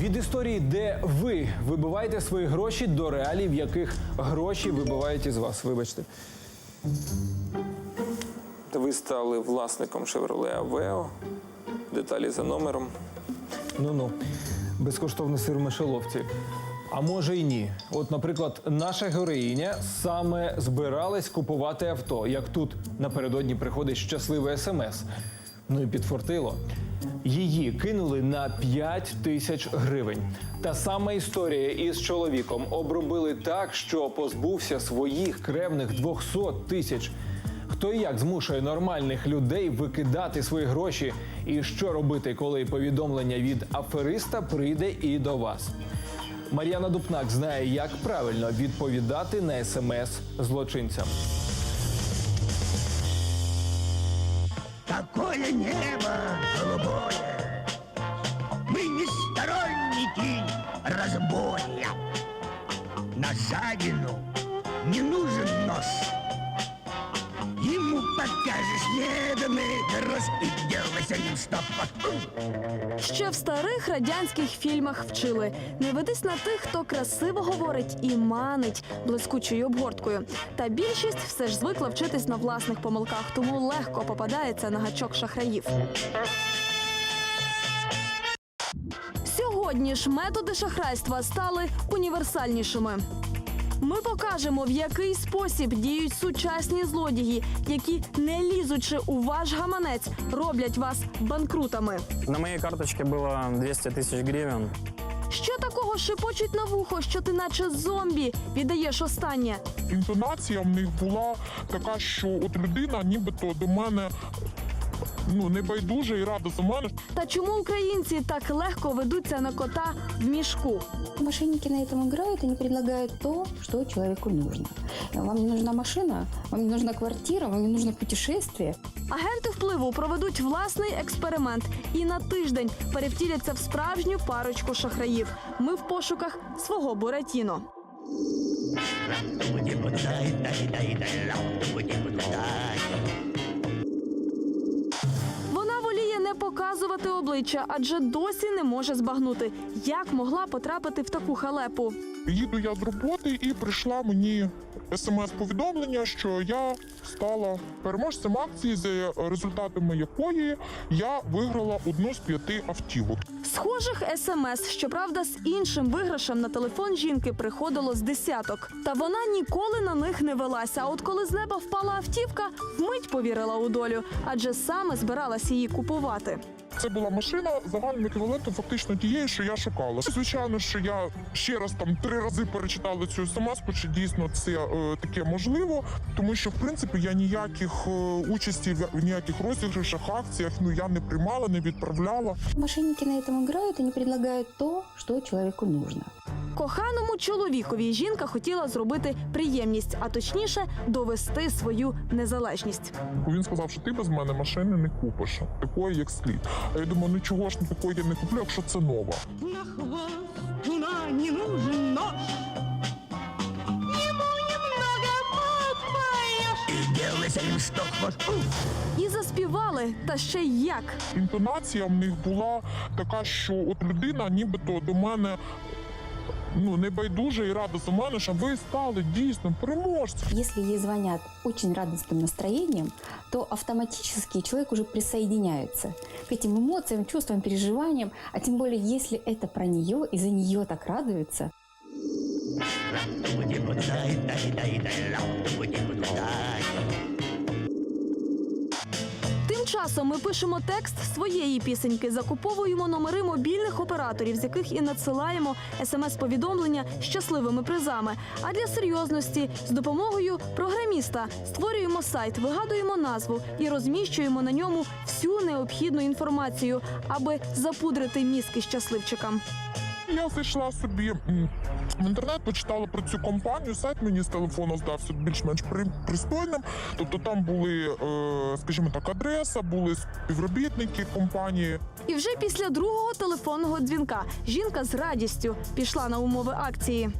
Від історії, де ви вибиваєте свої гроші, до реалій, в яких гроші вибивають із вас. Вибачте. Ви стали власником Chevrolet Aveo. Деталі за номером. Ну ну, безкоштовний сир в мишеловці. А може й ні. От, наприклад, наша героїня саме збиралась купувати авто. Як тут напередодні приходить щасливе смс. Ну і підфортило. Її кинули на 5 тисяч гривень. Та сама історія із чоловіком обробили так, що позбувся своїх кревних 200 тисяч. Хто і як змушує нормальних людей викидати свої гроші, і що робити, коли повідомлення від афериста прийде і до вас? Мар'яна Дупнак знає, як правильно відповідати на смс злочинцям. Какое небо голубое! Мы не сторонники разбоя. На жадину не нужен нос. Ему покажешь неведомый дорос и делайся ним стоп. Ще в старих радянських фільмах вчили не ведись на тих, хто красиво говорить і манить блискучою обгорткою. Та більшість все ж звикла вчитись на власних помилках, тому легко попадається на гачок шахраїв. Сьогодні ж методи шахрайства стали універсальнішими. Ми покажемо, в який спосіб діють сучасні злодії, які, не лізучи у ваш гаманець, роблять вас банкрутами. На моей карточке было 200 тысяч гривен. Що такого шепочуть на вухо, що ти наче зомбі віддаєш останнє? інтонація в них була така, що от людина нібито до мене ну не байдужа і рада мене. Та чому українці так легко ведуться на кота в мішку? Мошенники на этом играют и не предлагают то, что человеку нужно. Вам не нужна машина, вам не нужна квартира, вам не нужно путешествие. Агенти впливу проведуть власний експеримент і на тиждень перевтіляться в справжню парочку шахраїв. Ми в пошуках свого Буратіно. Вона показувати обличчя, адже досі не може збагнути, як могла потрапити в таку халепу. Їду я з роботи і прийшла мені смс-повідомлення, що я стала переможцем акції, за результатами якої я виграла одну з п'яти автівок. Схожих смс, щоправда, з іншим виграшем на телефон жінки приходило з десяток. Та вона ніколи на них не велася. А от коли з неба впала автівка, вмить повірила у долю, адже саме збиралась її купувати. Це була машина загальним еквівалентом фактично тієї, що я шукала. Звичайно, що я ще раз там три рази перечитала цю смс, чи дійсно це е, таке можливо, тому що в принципі я ніяких е, участі в ніяких розіграшах, акціях ну я не приймала, не відправляла. Мошенники на цьому грають і не предлагают то, що чоловіку нужно. Коханому чоловікові жінка хотіла зробити приємність, а точніше довести свою незалежність. Він сказав, що ти без мене машини не купиш, такої як слід. А я думаю, ну чого ж такої я не куплю, якщо це нова. На хвост туна не нужен нож. І заспівали, та ще й як. Інтонація в них була така, що от людина нібито до мене. Ну, не байдужа і рада за мене, що ви стали дійсно переможцем. Если ей звонят очень радостным настроением, то автоматически человек уже присоединяется к этим эмоциям, чувствам, переживаниям, а тем более, если это про нее и за нее так радуются, Тим часом ми пишемо текст своєї пісеньки, закуповуємо номери мобільних операторів, з яких і надсилаємо смс-повідомлення щасливими призами. А для серйозності з допомогою програміста створюємо сайт, вигадуємо назву і розміщуємо на ньому всю необхідну інформацію, аби запудрити мізки щасливчикам. Я зайшла собі в інтернет, почитала про цю компанію. Сайт мені з телефону здався більш-менш при- пристойним. Тобто там були, е, скажімо так, адреса, були співробітники компанії. І вже після другого телефонного дзвінка жінка з радістю пішла на умови акції.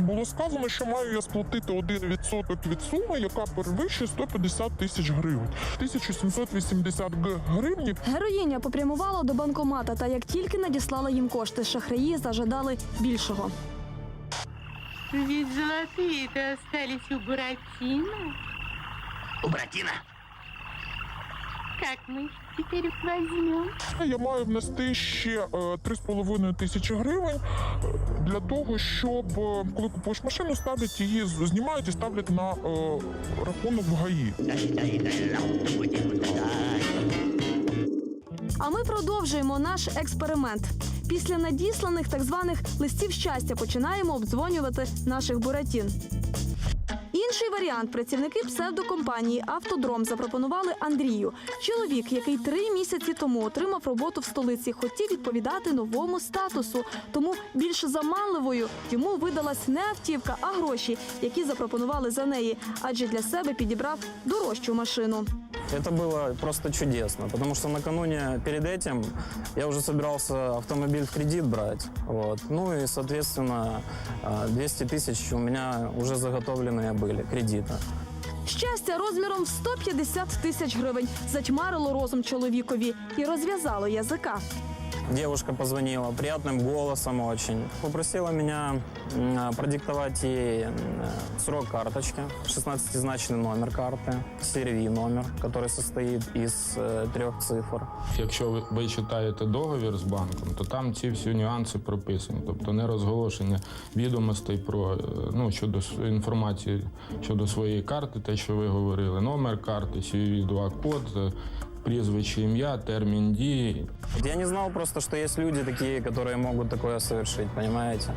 Було сказано, що маю я сплатити 1% від суми, яка перевищує 150 тисяч гривень. 1780 г- гривні Героїня попрямувала до банкомата, та як тільки надіслала їм кошти, шахраї зажадали більшого. Ведь золотые-то остались у Буратино. У братіна. Как мы их теперь их возьмем? я маю внести ще е, 3,5 тисячі гривень е, для того, щоб е, коли купуєш машину, ставлять її, з- знімають і ставлять на е, рахунок в ГАІ. А ми продовжуємо наш експеримент. Після надісланих так званих листів щастя починаємо обдзвонювати наших буратін. Інший варіант працівники псевдокомпанії Автодром запропонували Андрію. Чоловік, який три місяці тому отримав роботу в столиці, хотів відповідати новому статусу. Тому більш заманливою йому видалась не автівка, а гроші, які запропонували за неї, адже для себе підібрав дорожчу машину. Это было просто чудесно, потому что накануне перед этим я уже собирался автомобиль в кредит брать. Вот. Ну и, соответственно, а, 200 тысяч у меня уже заготовленные были кредита. Щастя розміром в 150 тисяч гривень затьмарило розум чоловікові і розв'язало язика. Девушка позвонила приятным голосом очень. Попросила меня м, а, продиктовать ей м, срок карточки, 16-значный номер карты, серийный номер, который состоит из э, трех цифр. Якщо ви, ви читаєте договір з банком, то там ці всі нюанси прописані, тобто не розголошення відомостей про е, ну щодо с- інформації щодо своєї карти, те, що ви говорили, номер карти, CVV-2 код, е, прізвище, ім'я, термін дії. Я не знал просто, что есть люди такие, которые могут такое совершить, понимаете?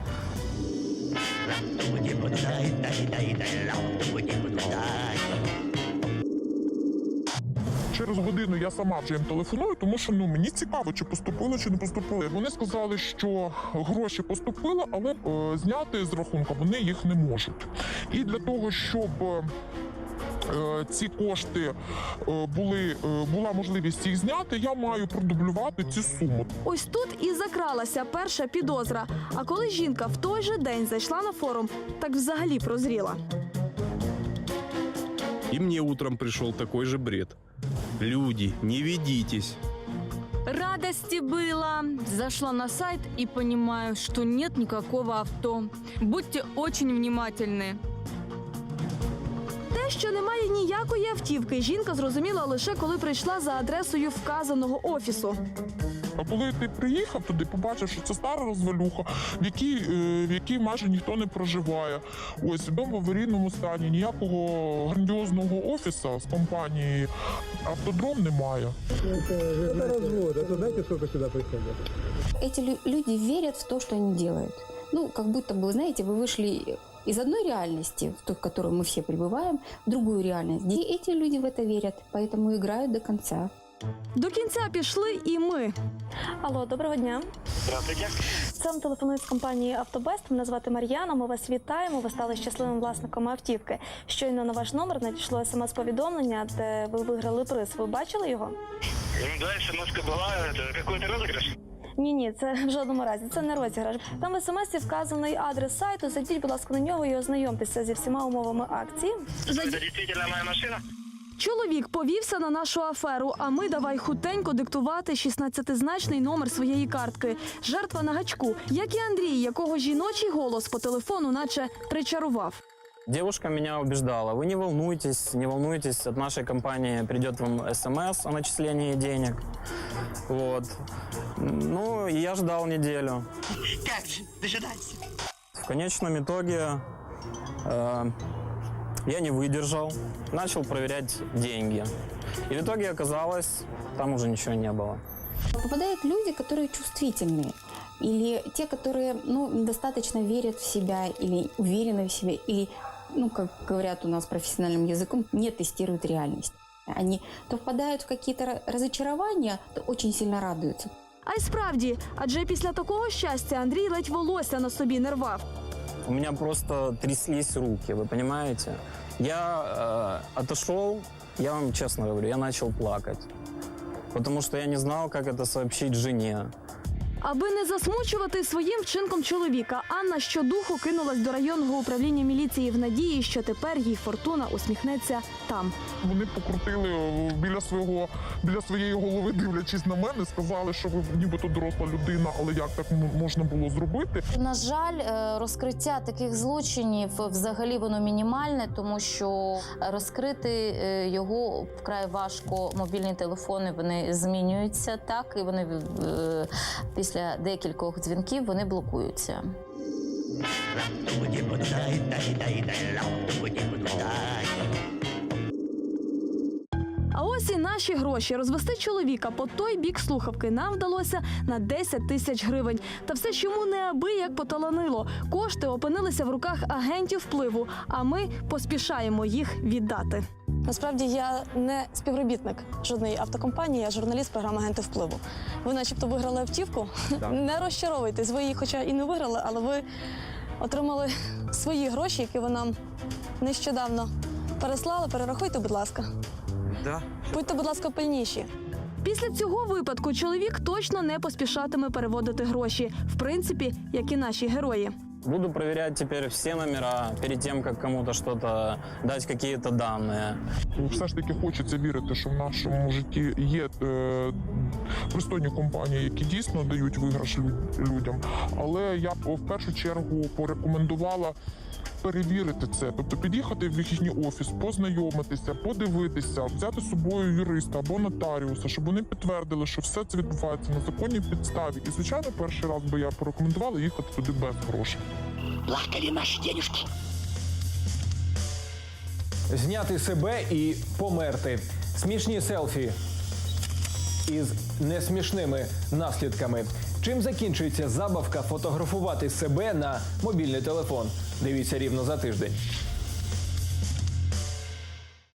Через годину я сама вже їм телефоную, тому що ну мені цікаво, чи поступило, чи не поступило. Вони сказали, що гроші поступили, але е, зняти з рахунка вони їх не можуть. І для того, щоб е, ці кошти е, були, е, була можливість їх зняти, я маю продублювати цю суму. Ось тут і закралася перша підозра. А коли жінка в той же день зайшла на форум, так взагалі прозріла. И мне утром пришел такой же бред. Люди, не ведитесь. Радости было. Зашла на сайт и понимаю, что нет никакого авто. Будьте очень внимательны. Те, що немає ніякої автівки, жінка зрозуміла лише коли прийшла за адресою вказаного офісу. А коли ти приїхав туди, побачив, що це стара розвалюха, в якій, е, в якій майже ніхто не проживає. Ось дом в аварійному стані, ніякого грандіозного офісу з компанії автодром немає. Эти лю- люди верят в то, что они делают. Ну, как будто бы, знаете, вы вышли из одной реальности, в ту, в которой мы все пребываем, в другую реальность. И эти люди в это верят, поэтому играют до конца. До кінця пішли і ми. Алло, доброго дня. Здравствуйте. Це вам телефонують з компанії Автобест. Мене звати Мар'яна. Ми вас вітаємо. Ви стали щасливим власником автівки. Щойно на ваш номер надійшло смс-повідомлення, де ви виграли приз. Ви бачили його? Да, смс была, это какой-то розыгрыш? Ні, ні, це в жодному разі. Це не розіграш. Там в смс вказаний адрес сайту. Зайдіть, будь ласка, на нього і ознайомтеся зі всіма умовами акції. Это действительно моя машина? Чоловік повівся на нашу аферу, а ми давай хутенько диктувати 16-значний номер своєї картки. Жертва на гачку, як і Андрій, якого жіночий голос по телефону, наче причарував. Девушка меня убеждала, вы не волнуйтесь, не волнуйтесь, от нашей компании придет вам смс о начислении денег. Вот. Ну, и я ждал неделю. Как же, дожидайся. В конечном итоге э, я не выдержал, начал проверять деньги. И в итоге оказалось, там уже ничего не было. Попадают люди, которые чувствительные. Или те, которые ну, недостаточно верят в себя, или уверены в себе, или, ну, как говорят у нас профессиональным языком, не тестируют реальность. Они то впадают в какие-то ра- разочарования, то очень сильно радуются. А й справді, адже після такого щастя Андрій ледь волосся на собі не рвав. У меня просто тряслись руки, вы понимаете? Я э, отошел, я вам честно говорю, я начал плакать. Потому что я не знал, как это сообщить жене. Аби не засмучувати своїм вчинком чоловіка, Анна щодуху кинулась до районного управління міліції в надії, що тепер їй фортуна усміхнеться там. Вони покрутили е, біля свого біля своєї голови, дивлячись на мене, сказали, що ви нібито доросла людина, але як так можна було зробити? На жаль, е, розкриття таких злочинів взагалі воно мінімальне, тому що розкрити е, його вкрай важко. Мобільні телефони вони змінюються так, і вони е, після декількох дзвінків вони блокуються. А ось і наші гроші розвести чоловіка по той бік слухавки нам вдалося на 10 тисяч гривень. Та все ж йому неабияк поталанило. Кошти опинилися в руках агентів впливу, а ми поспішаємо їх віддати. Насправді я не співробітник жодної автокомпанії, я журналіст програми Агенти впливу. Ви, начебто, виграли автівку. Не розчаровуйтесь, ви її, хоча і не виграли, але ви отримали свої гроші, які ви нам нещодавно переслали. Перерахуйте, будь ласка. Да. Будьте, будь ласка, пильніші. Після цього випадку чоловік точно не поспішатиме переводити гроші, в принципі, як і наші герої. Буду проверять теперь все номера перед тем, как кому-то что-то дать какие-то данные. Все ж таки хочеться вірити, що в нашому житті є е, пристойні компанії, які дійсно дають виграш лю- людям. Але я б в першу чергу порекомендувала. Перевірити це, тобто під'їхати в їхній офіс, познайомитися, подивитися, взяти з собою юриста або нотаріуса, щоб вони підтвердили, що все це відбувається на законній підставі. І звичайно, перший раз би я порекомендувала їхати туди без грошей. Плакали наши денежки. Зняти себе і померти. Смішні селфі із несмішними наслідками. Чим закінчується забавка фотографувати себе на мобільний телефон? Дивіться рівно за тиждень.